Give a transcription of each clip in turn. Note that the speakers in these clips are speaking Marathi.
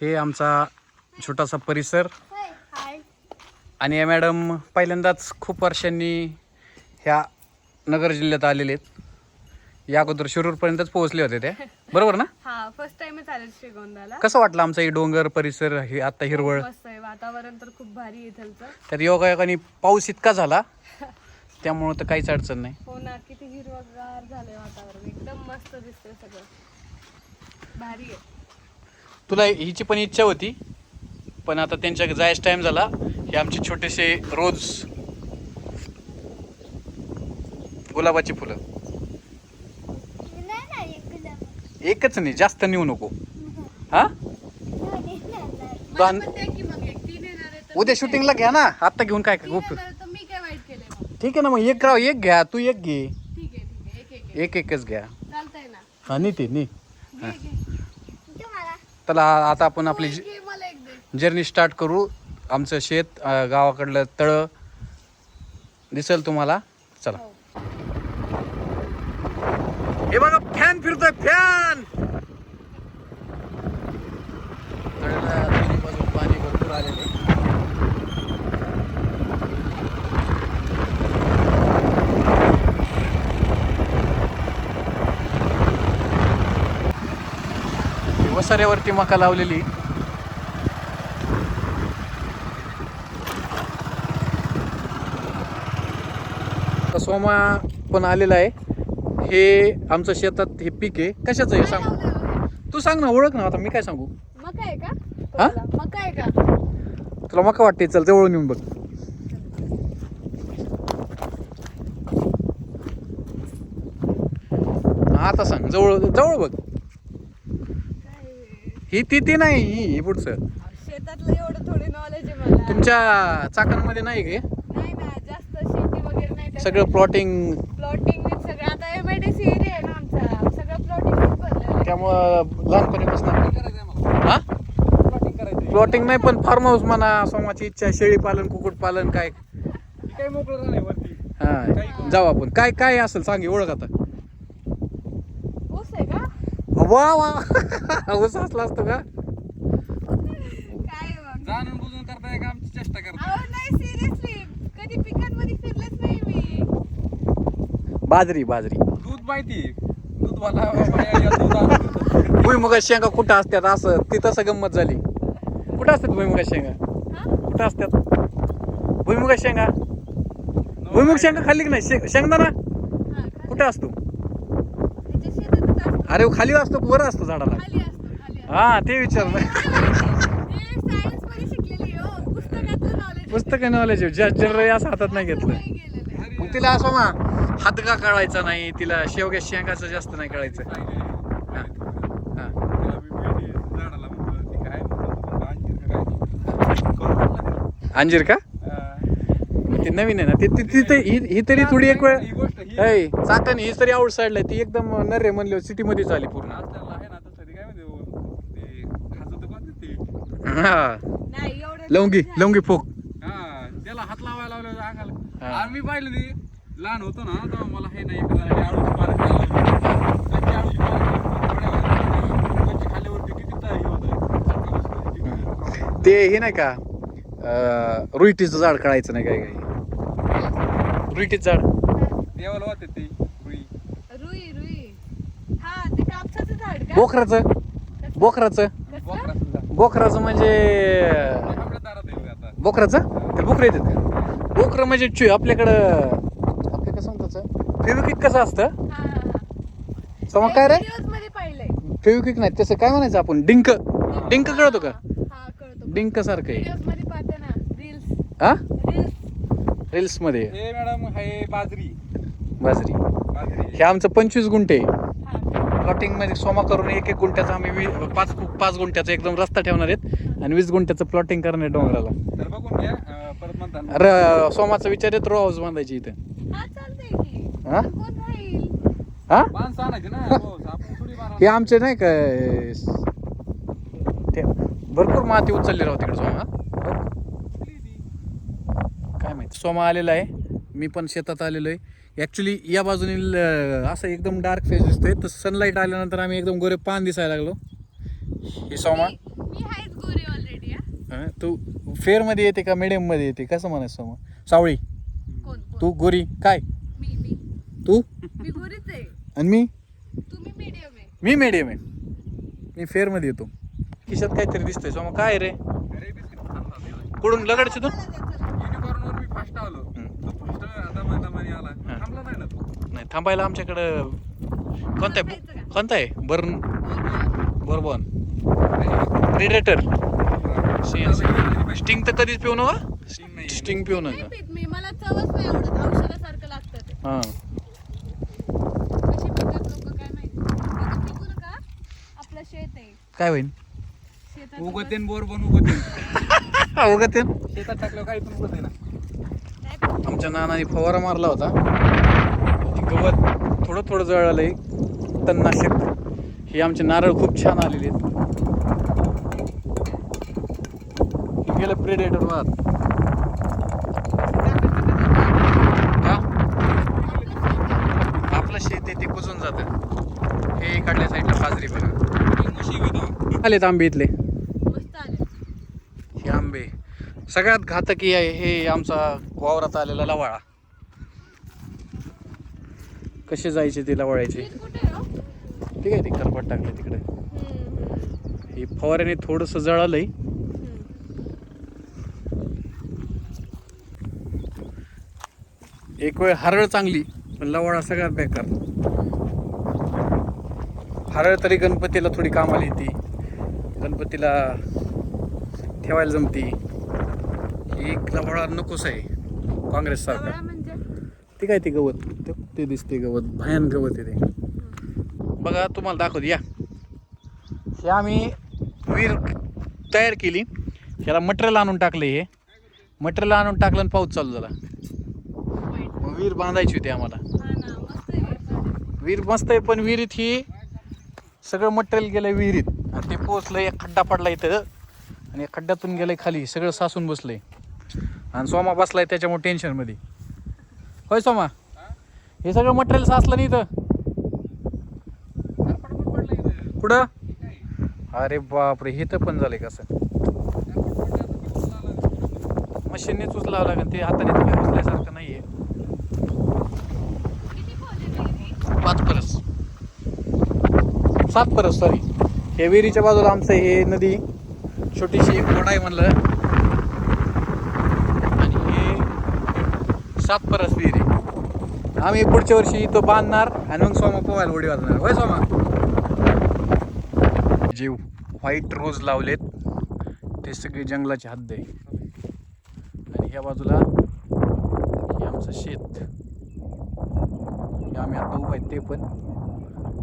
हे आमचा छोटासा परिसर. आणि या मॅडम पहिल्यांदाच खूप वर्षांनी ह्या नगर जिल्ह्यात आलेले आहेत. या अगोदर शिरूरपर्यंतच पोहोचले होते ते. बरोबर ना? हा फर्स्ट टाइमच आले श्रीगोंदाला. कसं वाटलं आमचा हे डोंगर परिसर हे आता हिरवळ? मस्त आहे वातावरण तर खूप भारी इथलचं. त्यात योगायोगाने पाऊस इतका झाला त्यामुळं तर काहीच अडचण नाही. हो ना किती हिरवगार झालंय वातावरण. एकदम मस्त दिसतंय सगळं. भारी आहे. तुला हिची पण इच्छा होती पण आता त्यांच्या जायचं टाइम झाला. हे आमचे छोटेसे रोज गुलाबाची फुलं. एकच नाही जास्त नेऊ नको. हा? उद्या शूटिंगला घ्या ना. आत्ता घेऊन काय काय ठीक आहे ना मग एक राव एक घ्या तू एक घे. ठीक आहे ठीक आहे. एक एक एक. एक एकच घ्या. हा नी. ते नी. घे चला आता आपण आपली जर्नी स्टार्ट करू. आमचं शेत गावाकडलं तळं दिसेल तुम्हाला. चला हो. हे बघा फॅन फिरतोय फॅन पाणी भरपूर आलेले वसाऱ्यावरती मका लावलेली. सोमा पण आलेला आहे. हे आमचं शेतात हे पीक आहे. कशाचं आहे सांग. तू सांग ना ओळख ना आता मी काय सांगू? मका आहे का? हा? मका आहे का? तुला मका वाटते चल जवळून येऊन बघ. आता सांग जवळ जवळ बघ. ही ती ती नाही ही ही पुढचं. शेतातलं एवढं थोडी नॉलेज आहे मला. तुमच्या चाकांमध्ये नाही का हे? नाही ना जास्त शेती वगैरे नाही सगळं प्लॉटिंग प्लॉटिंग सगळं. आता M I D C area आहे ना आमचा. सगळं प्लॉटिंग भरलेलं आहे. त्यामुळं लहानपणीपासून हा? प्लॉटिंग नाही पण फार्म हाऊस म्हणा सोमाची इच्छा आहे, शेळी पालन कुक्कुट पालन काय? काही मोकळं राहणार वरती. हा. जाऊ आपण. काय काय असेल सांगे ओळख आता? वा वा ऊस असला असतो का? काय जाणून बुजून करताय का आमची चेष्टा करताय अहो नाही सिरियसली कधी पिकांमध्ये फिरलेच नाही मी. बाजरी बाजरी. दूध माहिती दूधवाला बाया या दूध आणून देतात. भुईमुगा शेंगा कुठं असतात? असं ती तसं गंमत झाली. कुठं असतात भुईमुगा शेंगा? हा? कुठं असतात? भुईमुगा शेंगा? भुईमुग शेंगा खाल्ली की नाही? शे- शेंगदाणा? हा, खा- कुठं असतो. अरे खाली असतो वर असतो झाडाला. खाली असतो खाली असतो. हा ते विचारलं हो पुस्तकातलं नॉलेज पुस्तक नॉलेज जनरली असं हातात नाही घेतलं. मग तिला असं ना हात का कळायचा नाही तिला शेवग्या शेंगाचं जास्त नाही कळायचं हा. हा. तिला मी भेटी झाडाला म्हटलं, ती काय म्हणतात, अंजीर का काय? करून म्हटलं तिला. अंजीर का हा. ते नवीन आहे ना ते ती- ती ते- ही ही तरी थोडी एक वेळ ही गोष्ट ही ऐ चाकण ही तरी आउट साईडला ती एकदम नर्रे म्हणले सिटी मध्येच आली पूर्ण. नाचलेलं आहे ना तसं ते काय म्हणते ते कोणतं ते. हा. नाही एवढं लवंगी लवंगी फोक. हा त्याला हात लावायला लावलं अंगाला. हा. आणि मी पाहिलं ते लहान होतो ना तेव्हा मला हे नाही एक जणांनी आळूची पानं खायला लावली. कच्ची आळूची पानं खायला कच्ची खाल्ल्यावरती किती ता- हे होतं. ते हे नाही का अं, रुईटीचं झाड काढायचं नाही काय काय. रुईटीचं झाड देवाला होते ते रुई. रुई रुई. हा ते कापसाचं झाड का? बोखराचं. बोखराचं? बोकराचं झाड. बोखराचं म्हणजे ते आपल्या दारात आता. बोखराचं? ते बोकरं येतात का? बोकरं म्हणजे चु आपल्याकडं आपल्या कसं म्हणतात फेविक्विक कसं असतं? हा, हा, हा. समज काय रे? Videos मध्ये पाहिलंय. फेविक्विक नाही तसं काय म्हणायचं आपण? डिंक. डिंक कळतो का? हा कळतो डिंक सारखं आहे. Videos मध्ये पाहते ना रील्स हा रील्समध्ये हे मॅडम हे बाजरी. बाजरी. बाजरी. हे आमचं पंचवीस गुंठे. हा प्लॉटिंगमध्ये सोमा करून एक एक गुंठ्याचा आम्ही वी- पाच पाच गुंठ्याचा एकदम रस्ता ठेवणार आहेत. आणि वीस गुंठ्याचं प्लॉटिंग करणार आहे डोंगराला. तर बघून घ्या अं, परत म्हणताना अरे सोमाचा विचार येत रो हाऊस बांधायची इथं. हा चालतंय की. हा? कोण राहील? हा? माणसं आणायची ना. हो, आपण थोडी बारा हे आमचे नाही का ते भरपूर माती उचलली राहू तिकडे सोमा. सोमा आलेला आहे. मी पण शेतात आलेलो आहे ॲक्च्युली या बाजूने ल- असं एकदम डार्क फेस दिसतोय. तर सनलाईट आल्यानंतर आम्ही एकदम गोरे पान दिसायला लागलो. हे सोमा. हं? तू फेअरमध्ये येते का मीडियममध्ये येते? कसं म्हणायचं मग सावळी. तू गोरी? काय? मी मी. तू? मी गोरीच आहे. आणि मी? तुम्ही मीडियम आहे. मी मीडियम आहे. मी फेअरमध्ये येतो. खिशात काहीतरी दिसतंय. सो मग काय रे. कुठून? लगडची तू? आलो हम्म. तो फास्ट दमा दमाने आला हा. थांबला नाही ना तो? नाही थांबायला आमच्याकडं कोणता आहे कोणता आहे बर्न बर्बन. प्रिडेटर स्टिंग तर कधीच पिऊ नका. नाही. स्टिंग पिऊ नाही नका पीत मी. मला चवच नाही आवडत. औषधासारखं लागतं ते. हां. कशी पितात लोक काय माहिती? इथं पिकू नका आपलं शेत आहे. काय होईल शेतात उगतेन बोर पण उगतेन. आहे? शेतात टाकलं काही पण उगत ना. आमच्या नानाने फवारा मारला होता. गवत थोडं थोडं जळालंय तणनाशक हे आमचे नारळ खूप छान आलेले आहेत. गेलं प्रेडेटर वाद का आपलं शेत आहे ते कुजून जातं. हे इकडल्या साईडला बाजरी बघा. आलेत आंबे इथले मस्त आले हे आंबे सगळ्यात घातकी आहे हे आमचा वावरात आलेला लवाळा. कसे जायचे ते लवाळायचे? हो? ठीक आहे ते करपट टाकले तिकडे. हे फवाऱ्याने थोडंसं जळालंय. एक वेळ हरळ चांगली पण लवाळा सगळ्यात बेकार. हरळ तरी गणपतीला थोडी कामाला येते. गणपतीला ठेवायला जमती. ही लवाळा नकोस आहे काँग्रेस सारखा म्हणजे? ते काय ते गवत? ते- ते दिसते गवत. भयान गवत आहे ते. बघा तुम्हाला दाखवते. या. हे आम्ही वीर तयार केली. ह्याला मटेरियल आणून टाकलं हे. मटेरियल आणून टाकलं आणि पाऊस चालू झाला. मग विहीर बांधायची होती आम्हाला. ना मस्त आहे पण विहिरीत ही सगळं मटेरियल गेलं विहिरीत. आणि ते पोचलं एक खड्डा पडला इथं. आणि या खड्ड्यातून गेलंय खाली. सगळं सासून बसलंय. आणि सोमा बसलाय त्याच्यामुळे टेन्शनमध्ये होय सोमा? हे सगळं मटेरियल साचलं नाही इथं. कुठं? अरे बापरे हे तर पण झालंय कसं मशीननेच उचलावं लागेल ते हाताने तुम्ही उचल्यासारखं नाहीये. आहे पाच परस. सात परस सॉरी हे विहिरीच्या बाजूला आमचं हे नदी छोटीशी एक आहे म्हणलं आणि हे सात परस विहीर आहे. आम्ही पुढच्या वर्षी तो बांधणार आणि मग सोमा पोहायला उडी वाजणार. होय सोमा? जे व्हाईट रोज लावलेत ते सगळे जंगलाची हद्द आहे. आणि ह्या बाजूला हे आमचं शेत. हे आम्ही आता उभं ते पण.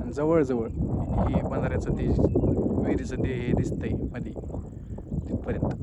आणि जवळजवळ हे बंधाऱ्याचं ते विहिरीचं ते हे दिसतंयमध्ये तिथपर्यंत.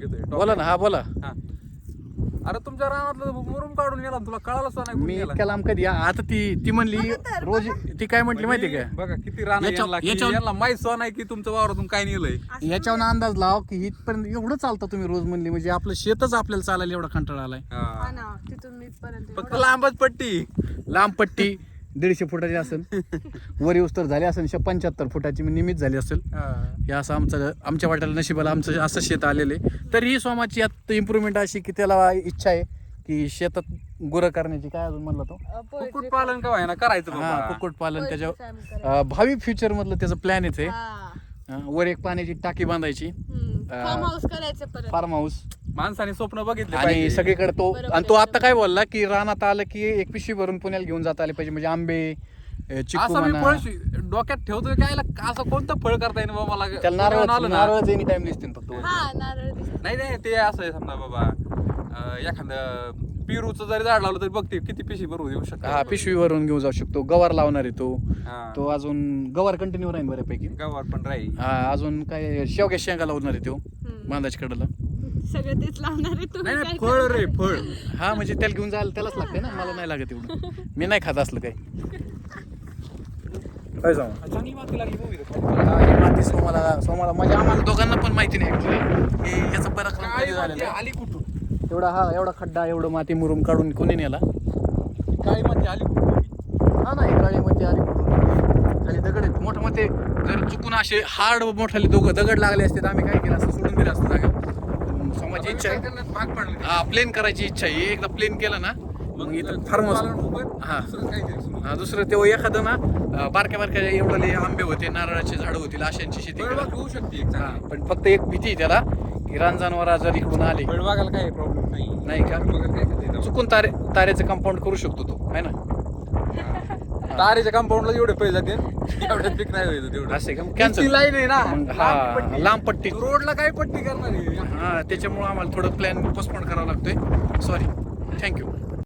घेतोय. बोला ना हा बोला. हा. अरे तुमच्या रानातलं मुरुम काढून गेला तुला कळालं नाही कुठं मी. इतक्या लांब कधी आता ती ती म्हणली रोज ती काय म्हटली माहिती का? बघा किती रान याच्या- यांना, माहीत सो नाही की तुमच्या वावरातून काय नेलंय. याच्यावर अंदाज लाव की इथपर्यंत एवढं चालतं तुम्ही रोज म्हणली म्हणजे आपलं शेतच आपल्याला चालायला एवढा कंटाळा आलाय. हा. हा. ना तिथून मी पर्यंत फक्त लांबच पट्टी. लांब पट्टी. दीडशे फुटाची असेल. वर येऊस तर झाली असेल पंच्याहत्तर फुटाची निमित झाली असेल. हा. हे असं आमचं आमच्या वाट्याला नशिबाला आमचं असं शेत आलेले तरी सोमाची यात इम्प्रूव्हमेंट अशी की त्याला इच्छा आहे की शेतात गुरं करण्याची काय अजून म्हणला तो? कुक्कुट पालन का व्हायना? करायचं हा कुक्कुट पालन त्याच्या भावी फ्युचर मधलं त्याचं प्लॅन आहे हा. अं, वर एक पाण्याची टाकी बांधायची. फार्म हाऊस माणसाने स्वप्न बघितले आणि पाहिजे. सगळीकडे तो आणि तो आता काय बोलला की रानात आलं की एक पिशवी भरून पुण्याला घेऊन जाता आले पाहिजे म्हणजे आंबे अं, चिकू असं मी म्हणा. फळ शि- डोक्यात ठेवतोय काय ला- असं कोणतं फळ करता येईल बाबा? मला त्याला पुण्याहून नारळ आलं ना? नारळच एनी टाइम दिसतील फक्त. हा नारळ दिसत. नाही नाही ते असं आहे समजा बाबा. अं, एखादं पिरूचं जरी झाड लावलं तरी बघते किती पिशी बरोबर येऊ हा पिशवी भरून घेऊन जाऊ शकतो. गवार लावणार आहे तो. हा. तो अजून गवार कंटिन्यू राहील बऱ्यापैकी. गावावर पण राहील. हा अजून काय शेवग्या शेंगा लावणार आहे तो हम्म. बांधाच्या कडेला. सगळं तेच लावणार आहे तुम्ही नाही काय नाही फळ रे फळ. हा म्हणजे त्याला घेऊन जायला त्यालाच लागते ना मला नाही लागत एवढं. मी नाही खात असलं काही. काय सांगू? चांगली माती लागली. हा, ही माती सोमाला सोमाला म्हणजे आम्हाला दोघांना पण माहिती नाही ऍक्च्युली की याचा पराक्रम कधी माती झालेला आहे. आली कुठून? एवढा हा एवढा खड्डा एवढं माती मुरुम काढून कोणी नेला? काय माती आली कुठून? हा नाही काळी माती आली कुठून? खाली दगड आहेत. मोठं मोठे जर चुकून असे हार्ड मोठाले दोघं दगड लागले असते तर आम्ही काय केलं असतं? सोडून दिलं असतं जागा. समाजाची इच्छा आहे. हा प्लेन करायची इच्छा आहे. एकदा प्लेन केलं ना मग इथं फार्म हाऊस हा. हा, दुसरं तेव्हा एखादं ना बारक्या बारक्या एवढे आंबे होते नारळाचे झाडं होतील अशांची शेती होऊ शकते हा. पण फक्त एक भीती त्याला की रानजानवर जर इकडून आले. फळबागाला काही प्रॉब्लेम नाही. नाही का? चुकून तारे तारेचं कंपाऊंड करू शकतो तो है ना? तारेच्या कंपाऊंडला जेवढे पैसे जाते. एवढ्यात पीक नाही व्हायचं तेवढं. असे का? ती कॅन्सल लाईन आहे ना? लांब हा पट्टी. लांब पट्टी. रोडला काय पट्टी करणार आहे? हा त्याच्यामुळे आम्हाला थोडं प्लॅन पोस्टपोन करावा लागतोय. Sorry thank you